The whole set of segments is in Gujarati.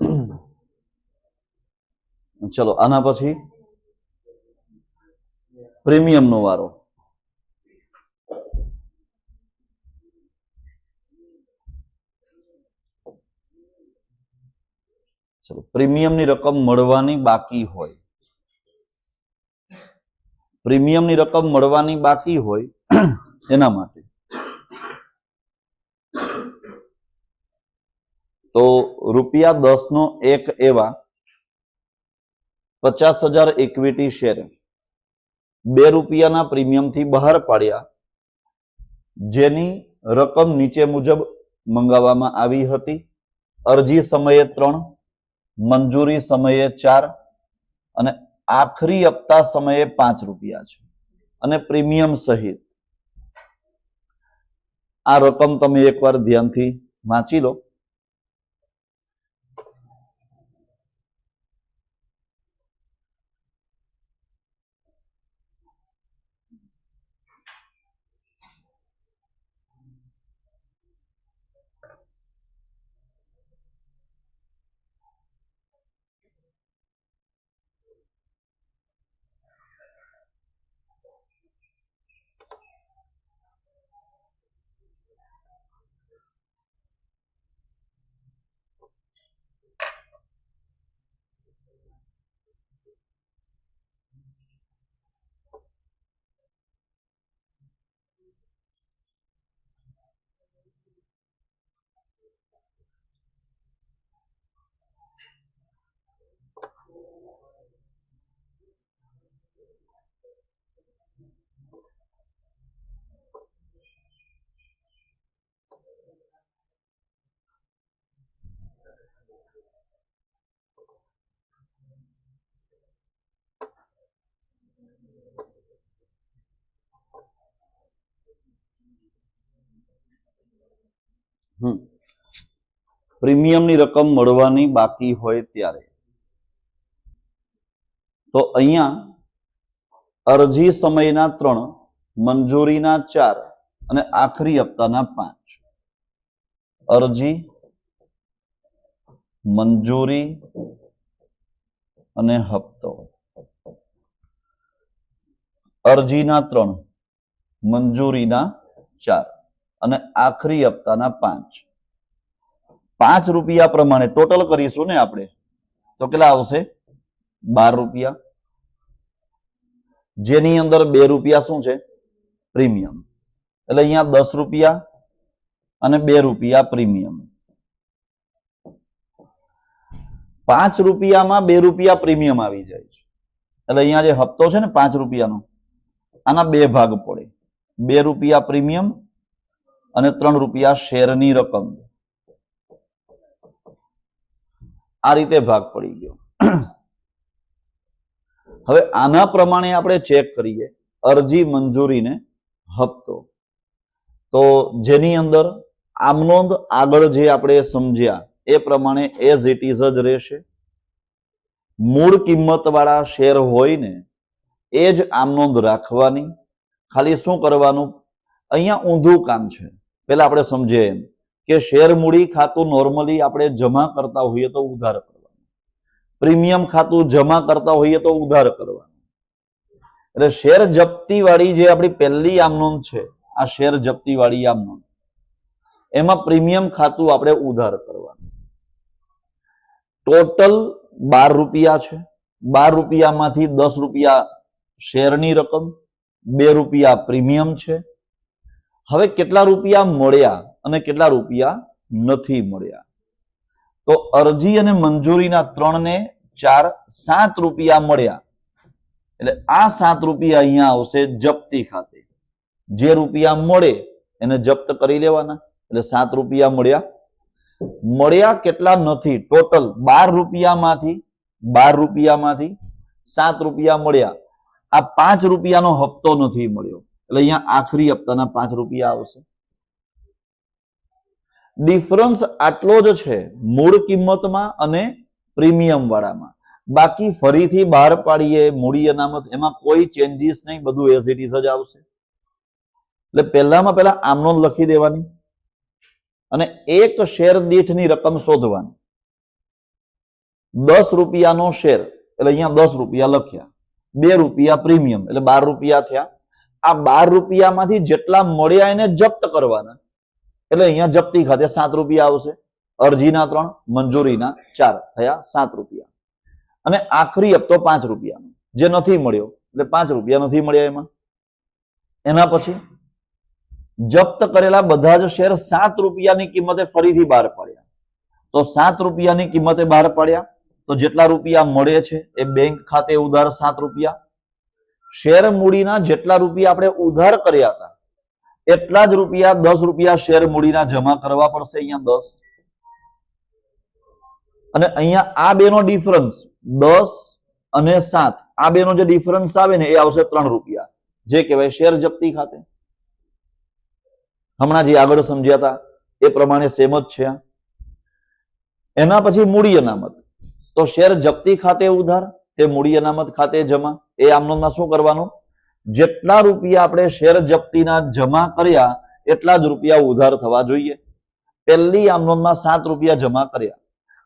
ચલો આના પછી પ્રીમિયમ નો વારો. ચલો પ્રીમિયમની રકમ મળવાની બાકી હોય. પ્રીમિયમની રકમ મળવાની બાકી હોય એના માટે. તો રૂપિયા દસ નો એક એવા પચાસ હજાર ઇક્વિટી શેર બે રૂપિયાના પ્રીમિયમથી બહાર પાડ્યા, જેની રકમ નીચે મુજબ મંગાવવામાં આવી હતી. અરજી સમયે ત્રણ, મંજૂરી સમયે ચાર અને આખરી હપ્તા સમયે પાંચ રૂપિયા છે. અને પ્રીમિયમ સહિત. આ રકમ તમે એકવાર ધ્યાનથી વાંચી લો. પ્રીમિયમની રકમ મળવાની બાકી હોય ત્યારે. તો અહીંયા અરજી સમયના ત્રણ, મંજૂરીના ચાર અને આખરી હપ્તાના પાંચ. અરજી, મંજૂરી અને હપ્તો. અરજીના ત્રણ, મંજૂરીના ચાર. અને આખરી હપ્તાના પાંચ. પાંચ રૂપિયા પ્રમાણે ટોટલ કરીશું ને આપણે, તો કેટલા આવશે? બાર રૂપિયા. જેની અંદર બે રૂપિયા શું છે? પ્રીમિયમ. એટલે અહીંયા દસ રૂપિયા અને બે રૂપિયા પ્રીમિયમ. પાંચ રૂપિયામાં બે રૂપિયા પ્રીમિયમ આવી જાય છે. એટલે અહીંયા જે હપ્તો છે ને પાંચ રૂપિયાનો, આના બે ભાગ પડે. બે રૂપિયા પ્રીમિયમ અને ત્રણ રૂપિયા શેરની રકમ. આ રીતે ભાગ પડી ગયો. હવે આના પ્રમાણે આપણે ચેક કરીએ, અરજી મંજૂરીને હપ્તો. તો જેની અંદર આમનોંધ આગળ જે આપણે સમજ્યા, એ પ્રમાણે એઝ ઇટ ઇઝ જ રહેશે. મૂળ કિંમત વાળા શેર હોય ને એ જ આમનોંધ રાખવાની. ખાલી શું કરવાનું? અહીંયા ઊંધું કામ છે. પેલા આપણે સમજીએ કે શેર ખાતું નોર્મલી આપણે જમા કરતા હોઈએ તો ઉધાર કરવાનું. પ્રીમિયમ ખાતું જમા કરતા હોઈએ તો ઉધાર કરવાનું. એટલે શેર જપ્તી વાળી જે આપણી પહેલી આમનોંધ છે, આ શેર જપ્તી વાળી એમાં પ્રીમિયમ ખાતું આપણે ઉધાર કરવાનું. ટોટલ બાર રૂપિયા છે. બાર રૂપિયામાંથી દસ રૂપિયા શેરની રકમ, બે રૂપિયા પ્રીમિયમ છે. હવે કેટલા રૂપિયા મળ્યા અને કેટલા રૂપિયા નથી મળ્યા? તો અરજી અને મંજૂરીના ત્રણ ને ચાર સાત રૂપિયા મળ્યા. એટલે આ સાત રૂપિયા અહીંયા આવશે જપ્તી ખાતે. જે રૂપિયા મળે એને જપ્ત કરી લેવાના. એટલે સાત રૂપિયા મળ્યા. મળ્યા કેટલા નથી? ટોટલ બાર રૂપિયામાંથી બાર રૂપિયામાંથી સાત રૂપિયા મળ્યા. આ પાંચ રૂપિયાનો હપ્તો નથી મળ્યો. એટલે અહીંયા આખરી હપ્તાના પાંચ રૂપિયા આવશે. ડિફરન્સ આટલો જ છે મૂળ કિંમતમાં અને પ્રીમિયમ વાળામાં. બાકી ફરીથી બહાર પાડીએ મૂડી અનામત, એમાં કોઈ ચેન્જીસ નહીં, બધું એઝ ઇટ ઇઝ જ આવશે. એટલે પહેલામાં પહેલા આમનો લખી દેવાની અને એક શેર દીઠની રકમ શોધવાની. દસ રૂપિયાનો શેર એટલે અહીંયા દસ રૂપિયા લખ્યા. બે રૂપિયા પ્રીમિયમ એટલે બાર રૂપિયા થયા. આ બાર રૂપિયામાંથી જેટલા મળ્યા એને જપ્ત કરવાના. એટલે અહીંયા જપ્તી ખાતે સાત રૂપિયા આવશે. અરજીના ત્રણ, મંજૂરીના ચાર. થયા સાત રૂપિયા. અને આખરી હપ્તો પાંચ રૂપિયાનો, જે નથી મળ્યો. એટલે પાંચ રૂપિયા નથી મળ્યા એમાં. એના પછી જપ્ત કરેલા બધા જ શેર સાત રૂપિયાની કિંમતે ફરીથી બહાર પાડ્યા. તો સાત રૂપિયાની કિંમતે બહાર પાડ્યા. તો જેટલા રૂપિયા મળે છે એ બેંક ખાતે ઉધાર સાત રૂપિયા. શેર મૂડીના જેટલા રૂપિયા આપણે ઉધાર કર્યા હતા, એટલા જ રૂપિયા દસ રૂપિયા શેર મૂડીના જમા કરવા પડશે અહીંયા દસ. અને અહીંયા આ બેનો ડિફરન્સ દસ અને સાત, આ બેનો જે ડિફરન્સ આવે ને એ આવશે ત્રણ રૂપિયા. જે કહેવાય શેર જપ્તી ખાતે. હમણાં જે આગળ સમજ્યા હતા, એ પ્રમાણે સેમ જ છે એના પછી મૂડી અનામત તો શેર જપ્તી ખાતે ઉધાર તે મૂડી અનામત ખાતે જમા. એ આમનોંધમાં શું કરવાનું? જેટલા રૂપિયા આપણે શેર જપ્તીના જમા કર્યા, એટલા જ રૂપિયા ઉધાર થવા જોઈએ. પહેલી આમનોંધમાં સાત રૂપિયા જમા કર્યા.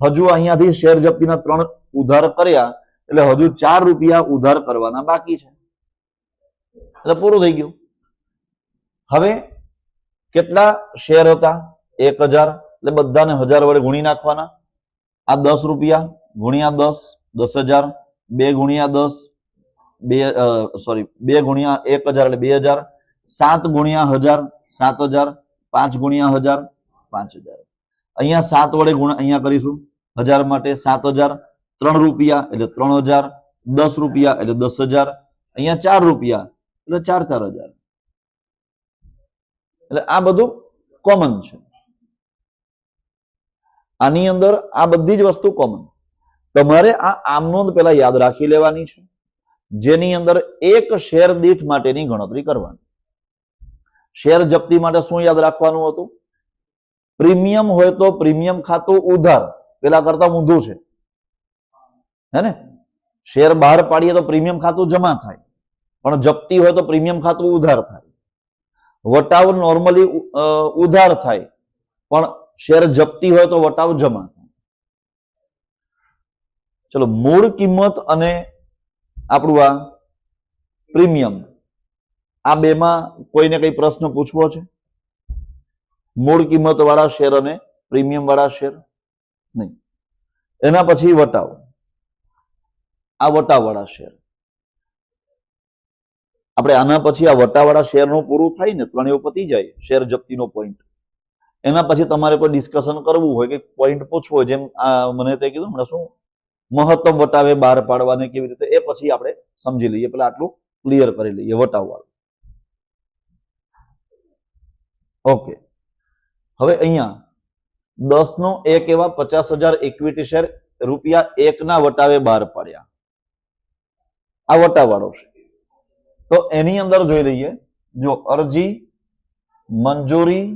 હજુ અહીંયાથી શેર જપ્તીના ત્રણ ઉધાર કર્યા, એટલે હજુ ચાર રૂપિયા ઉધાર કરવાના બાકી છે. એટલે પૂરું થઈ ગયું. હવે કેટલા શેર હતા? એક હજાર. એટલે બધાને હજાર વડે ગુણી નાખવાના. આ દસ રૂપિયા, ગુણ્યા દસ દસ હજાર. બે ગુણ્યા દસ, બે સોરી બે ગુણ્યા એક હજાર એટલે બે હજાર, સાત ગુણ્યા હજાર, સાત હજાર, પાંચ ગુણ્યા હજાર, પાંચ હજાર. અહીંયા સાત વડે ગુણ અહીંયા કરીશું. હજાર માટે સાત હજાર, ત્રણ રૂપિયા એટલે ત્રણ હજાર, દસ રૂપિયા એટલે દસ હજાર, અહીંયા ચાર રૂપિયા એટલે ચાર ચાર હજાર. એટલે આ બધું કોમન છે. આની અંદર આ બધી જ વસ્તુ કોમન તમારે આ આમ નોંધ પેલા યાદ રાખી લેવાની છે. જેની અંદર એક શેર દીઠ માટેની ગણતરી કરવાની. શેર જપ્તી માટે શું યાદ રાખવાનું હતું? પ્રીમિયમ હોય તો પ્રીમિયમ ખાતું ઉધાર. પેલા કરતા ઊંધું છે. હે ને? શેર બહાર પાડીએ તો પ્રીમિયમ ખાતું જમા થાય. પણ જપ્તી હોય તો પ્રીમિયમ ખાતું ઉધાર થાય. વટાવ નોર્મલી ઉધાર થાય. પણ શેર જપ્તી હોય તો વટાવ જમા ચલો, મૂળ કિંમત અને આપણું આ પ્રીમિયમ, આ બેમાં કોઈને કઈ પ્રશ્ન પૂછવો છે? મૂળ કિંમત વાળા શેર અને પ્રીમિયમ વાળા શેર? નહીં. એના પછી વટાવ. આ વટાવાળા શેર. આપણે આના પછી આ વટાવાળા શેરનું પૂરું થાય ને, ત્રણેય પતી જાય, શેર જપ્તીનો પોઈન્ટ એના પછી તમારે કોઈ ડિસ્કશન કરવું હોય કે પોઈન્ટ પૂછવો જેમ આ મને તે કીધું હમણાં શું મહત્તમ વટાવે બહાર પાડવાને કેવી રીતે, એ પછી આપણે સમજી લઈએ. પેલા આટલું ક્લિયર કરી લઈએ વટાવવાળું ઓકે. હવે અહીંયા દસ નો એક એવા પચાસ હજાર ઇક્વિટી શેર રૂપિયા એકના વટાવે બહાર પાડ્યા. આ વટાવાળો છે. તો એની અંદર જોઈ લઈએ. જો અરજી, મંજૂરી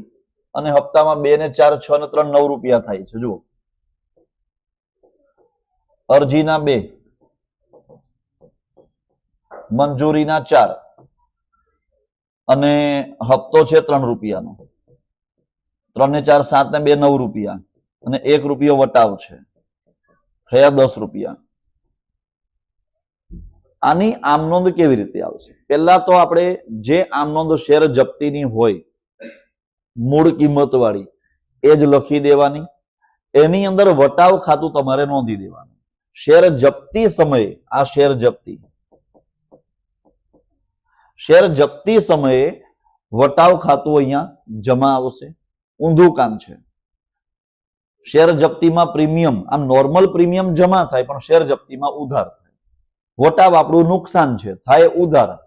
અને હપ્તામાં બે ને ચાર, છ ને ત્રણ, નવ રૂપિયા થાય છે. જુઓ. અરજીના બે. મંજૂરીના ચાર. અને હપ્તો છે ત્રણ રૂપિયાનો. ત્રણ ને ચાર સાત ને બે, નવ રૂપિયા. અને એક રૂપિયો વટાવ છે. થયા દસ રૂપિયા. આની આમનોંધ કેવી રીતે આવશે? પહેલા તો આપણે જે આમનોંધ શેર જપ્તીની હોય, મૂળ કિંમત વાળી એ જ લખી દેવાની. એની અંદર વટાવ ખાતું તમારે નોંધી દેવાનું. શેર જપ્તી સમયે, આ શેર જપ્તી. શેર જપ્તી સમયે વટાવ ખાતું અહીંયા જમા આવશે. ઊંધું કામ છે. શેર જપ્તીમાં પ્રીમિયમ, આમ નોર્મલ પ્રીમિયમ જમા થાય, પણ શેર જપ્તીમાં ઉધાર થાય. વટાવ આપણું નુકસાન છે, થાય ઉધાર,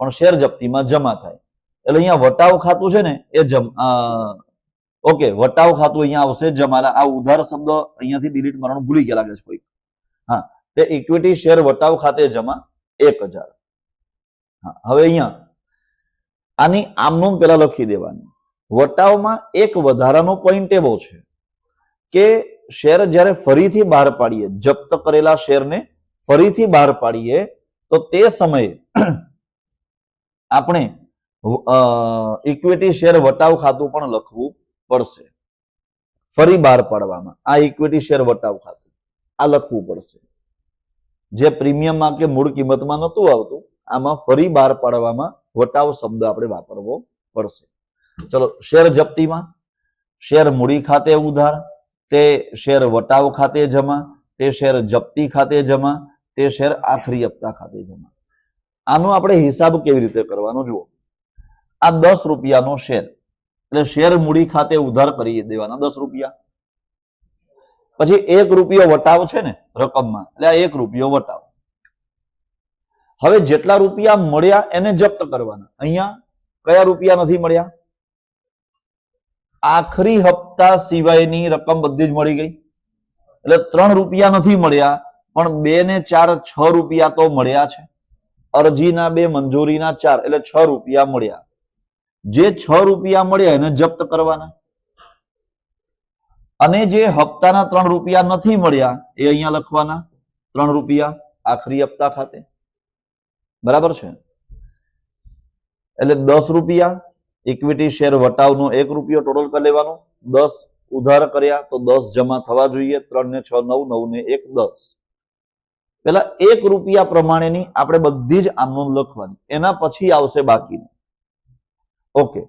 પણ શેર જપ્તીમાં જમા થાય. એટલે અહીંયા વટાવ ખાતું છે ને, એ જમ ઓકે, વટાવ ખાતું અહીંયા આવશે જમાલા આ ઉધાર શબ્દ અહીંયાથી ડિલીટ મારવાનું ભૂલી ગયા લાગે છે કોઈ હા, તે ઇક્વિટી શેર વટાવ ખાતે જમા એક હજાર. હવે અહીંયા આની આમનું પેલા લખી દેવાનું. વટાવમાં એક વધારાનો પોઈન્ટ એવો છે કે શેર જ્યારે ફરીથી બહાર પાડીએ, જપ્ત કરેલા શેરને ફરીથી બહાર પાડીએ, તો તે સમયે આપણે ઇક્વિટી શેર વટાવ ખાતું પણ લખવું પડશે. ફરી બહાર પાડવામાં. આ ઇક્વિટી શેર વટાવ ખાતું. આ લખવું પડશે. જે પ્રીમિયમમાં કે મૂળ કિંમતમાં નહોતું આવતું, આમાં ફરી બહાર પાડવામાં વટાવ શબ્દ આપણે વાપરવો પડશે. ચલો, શેર જપ્તીમાં. શેર મૂડી ખાતે ઉધાર, તે શેર વટાવ ખાતે જમા, તે શેર જપ્તી ખાતે જમા, તે શેર આખરી હપ્તા ખાતે જમા. આનો આપણે હિસાબ કેવી રીતે કરવાનો જુઓ? આ દસ રૂપિયાનો શેર, એટલે શેર મૂડી ખાતે ઉધાર કરી દેવાના દસ રૂપિયા. પછી એક રૂપિયો વટાવ છે ને રકમમાં, એટલે આ એક રૂપિયો વટાવ. હવે જેટલા રૂપિયા મળ્યા એને જપ્ત કરવાના. અહીંયા કયા રૂપિયા નથી મળ્યા? આખરી હપ્તા સિવાયની રકમ બધી જ મળી ગઈ. એટલે ત્રણ રૂપિયા નથી મળ્યા, પણ બે ને ચાર, છ રૂપિયા તો મળ્યા છે. અરજીના બે, મંજૂરીના ચાર, એટલે છ રૂપિયા મળ્યા. જે છ રૂપિયા મળ્યા એને જપ્ત કરવાના. અને જે હપ્તાના ત્રણ રૂપિયા નથી મળ્યા, એ અહીંયા લખવાના. ત્રણ રૂપિયા આખરી હપ્તા ખાતે. બરાબર છે? એટલે દસ રૂપિયા ઇક્વિટી શેર વટાવનો એક રૂપિયો ટોટલ કરી લેવાનો. દસ ઉધાર કર્યા તો દસ જમા થવા જોઈએ. ત્રણ ને છ, નવ નવ ને એક, દસ. પેલા એક રૂપિયા પ્રમાણેની આપણે બધી જ આમનોંધ લખવાની. એના પછી આવશે બાકીનું. ઓકે.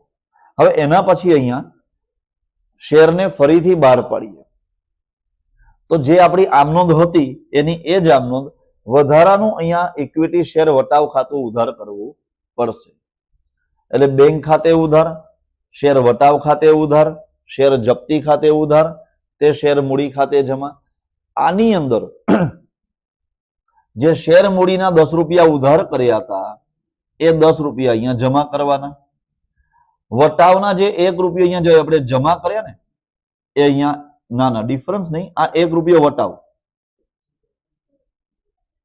હવે એના પછી અહીંયા શેરને ફરીથી બહાર પાડીએ. તો જે આપણી આમનોંધ હતી, એની એ જ આમનોંધ વધારાનું અહીંયા ઇક્વિટી શેર વટાવ ખાતું ઉધાર કરવું પડશે. એટલે બેંક ખાતે ઉધાર શેર વટાવ ખાતે ઉધાર શેર જપ્તી ખાતે ઉધાર, તે શેર મૂડી ખાતે જમા. આની અંદર જે શેર મૂડીના દસ રૂપિયા ઉધાર કર્યા હતા, એ દસ રૂપિયા અહીંયા જમા કરવાના. વટાવના જે એક રૂપિયો અહીંયા જે આપણે જમા કર્યા ને, એ અહીંયા ના ના ડિફરન્સ નહીં. આ એક રૂપિયો વટાવ.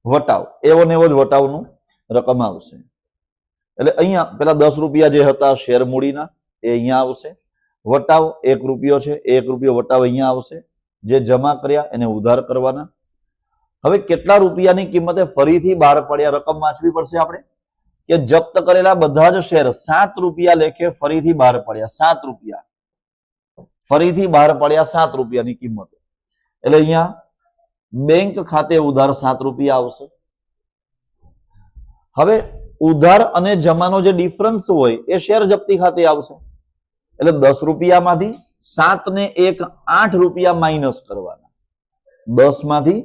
વટાવ. એવો ને એવો જ વટાવનું રકમ આવશે. એટલે અહીંયા પેલા દસ રૂપિયા જે હતા શેર મૂડીના, એ અહીંયા આવશે. વટાવ એક રૂપિયો છે, એક રૂપિયો વટાવ અહીંયા આવશે. જે જમા કર્યા, એને ઉધાર કરવાના. હવે કેટલા રૂપિયાની કિંમતે ફરીથી બહાર પડ્યા રકમ વાંચવી પડશે આપણે? કે જપ્ત કરેલા બધા જ શેર સાત રૂપિયા લેખે ફરીથી બહાર પડ્યા, સાત રૂપિયા. ફરીથી બહાર પડ્યા સાત રૂપિયાની કિંમત. એટલે અહીંયા બેંક ખાતે ઉધાર સાત રૂપિયા આવશે. હવે ઉધાર અને જમાનો જે ડિફરન્સ હોય એ શેર જપ્તી ખાતે આવશે. એટલે દસ રૂપિયામાંથી સાત ને એક આઠ રૂપિયા માઇનસ કરવાના. દસમાંથી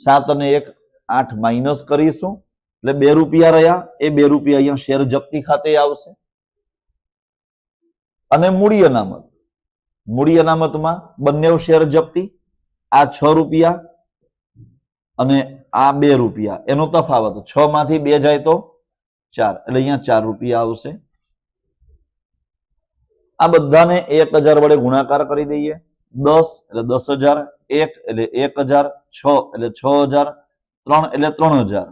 સાત ને એક આઠ માઇનસ કરીશું. એટલે બે રૂપિયા રહ્યા, એ બે રૂપિયા અહીંયા શેર જપ્તી ખાતે આવશે. અને મૂડી અનામત. મૂડી અનામતમાં બંને શેર જપ્તી, આ છ રૂપિયા અને આ બે રૂપિયા. એનો તફાવત, છ માંથી બે જાય તો ચાર. એટલે અહીંયા ચાર રૂપિયા આવશે. આ બધાને એક હજાર વડે ગુણાકાર કરી દઈએ. દસ, એટલે દસ હજાર. એક, એટલે એક હજાર છ, એટલે છ હજાર. ત્રણ, એટલે ત્રણ હજાર.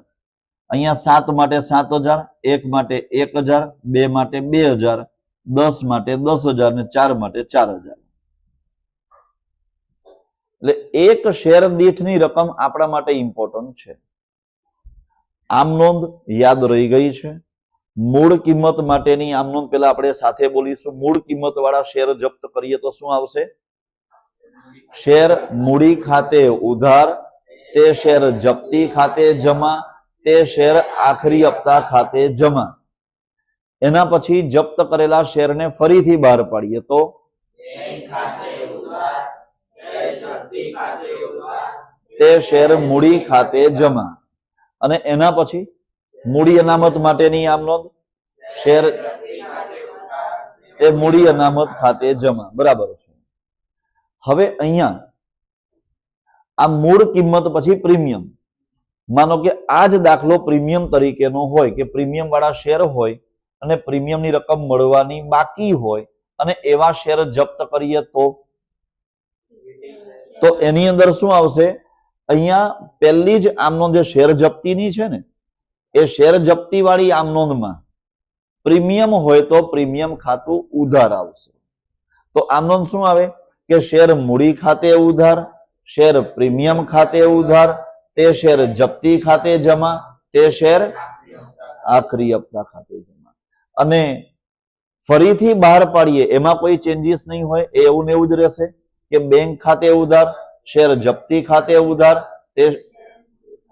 અહીંયા સાત માટે સાત હજાર, એક માટે એક હજાર, બે માટે બે હજાર, દસ માટે દસ હજાર ને ચાર માટે ચાર હજાર. એટલે એક શેર દીઠની રકમ આપણા માટે ઇમ્પોર્ટન્ટ છે. આમ નોંધ યાદ રહી ગઈ છે. મૂળ કિંમત માટેની આમ નોંધ પેલા આપણે સાથે બોલીશું. મૂળ કિંમત વાળા શેર જપ્ત કરીએ તો શું આવશે? શેર મૂડી ખાતે ઉધાર, તે શેર જપ્તી ખાતે જમા તે શેર આખરી હપ્તા ખાતે જમા. એના પછી જપ્ત કરેલા શેરને ફરીથી બહાર પાડીએ તો? તે શેર મૂડી ખાતે જમા. અને એના પછી? મૂડી અનામત માટેની આમ નોંધ? શેર એ મૂડી અનામત ખાતે જમા. બરાબર છે. હવે અહીંયા આ મૂળ કિંમત પછી પ્રીમિયમ. માનો કે આ જ દાખલો પ્રીમિયમ તરીકેનો હોય કે પ્રીમિયમ વાળા શેર હોય અને પ્રીમિયમની રકમ મળવાની બાકી હોય અને એવા શેર જપ્ત કરીએ તો? તો એની અંદર શું આવશે? અહીંયા પહેલી જ આમનોંધ જે શેર જપ્તીની છે ને, એ શેર જપ્તી વાળી આમનોંધમાં પ્રીમિયમ હોય તો પ્રીમિયમ ખાતું ઉધાર આવશે. તો આમનોંધ શું આવે? કે શેર મૂડી ખાતે ઉધાર, શેર પ્રીમિયમ ખાતે ઉધાર તે શેર જપ્તી ખાતે જમા, તે શેર આખરી હપ્તા ખાતે જમા. અને ફરીથી બહાર પાડીએ, એમાં કોઈ ચેન્જીસ નહીં હોય, એ એવું ને એવું જ રહેશે કે બેંક ખાતે ઉધાર, શેર જપ્તી ખાતે ઉધાર, તે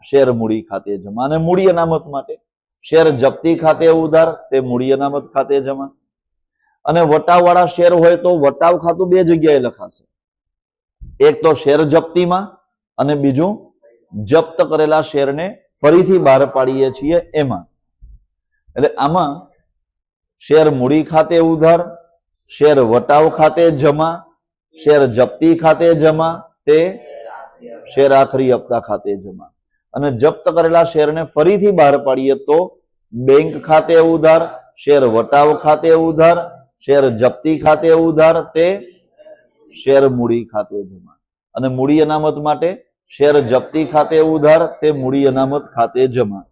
શેર મૂડી ખાતે જમા. અને મૂડી અનામત માટે, શેર જપ્તી ખાતે ઉધાર, તે મૂડી અનામત ખાતે જમા. અને વટાવવાળા શેર હોય તો વટાવ ખાતું બે જગ્યાએ લખાશે. એક તો શેર જપ્તીમાં અને બીજું જપ્ત કરેલા શેરને ફરીથી બહાર પાડીએ છીએ એમાં. એટલે આમાં શેર મૂડી ખાતે ઉધાર, શેર વટાવ ખાતે જમા, શેર જપ્તી ખાતે જમા, તે શેર આખરી હપ્તા ખાતે જમા. અને જપ્ત કરેલા શેરને ફરીથી બહાર પાડીએ તો બેંક ખાતે ઉધાર, શેર વટાવ ખાતે ઉધાર, શેર જપ્તી ખાતે ઉધાર, તે શેર મૂડી ખાતે જમા. અને મૂડી અનામત માટે શેર જપ્તી ખાતે ઉધાર, તે મૂડી અનામત ખાતે જમા.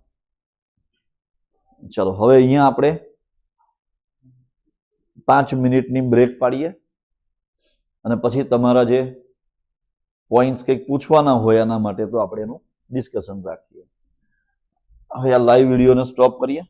ચલો, હવે અહીંયા આપણે પાંચ મિનિટની બ્રેક પાડીએ અને પછી તમારા જે પોઈન્ટ્સ કંઈક પૂછવાના હોય એના માટે તો આપણે એનું ડિસ્કશન રાખીએ. હવે આ લાઈવ વિડીયોને સ્ટોપ કરીએ.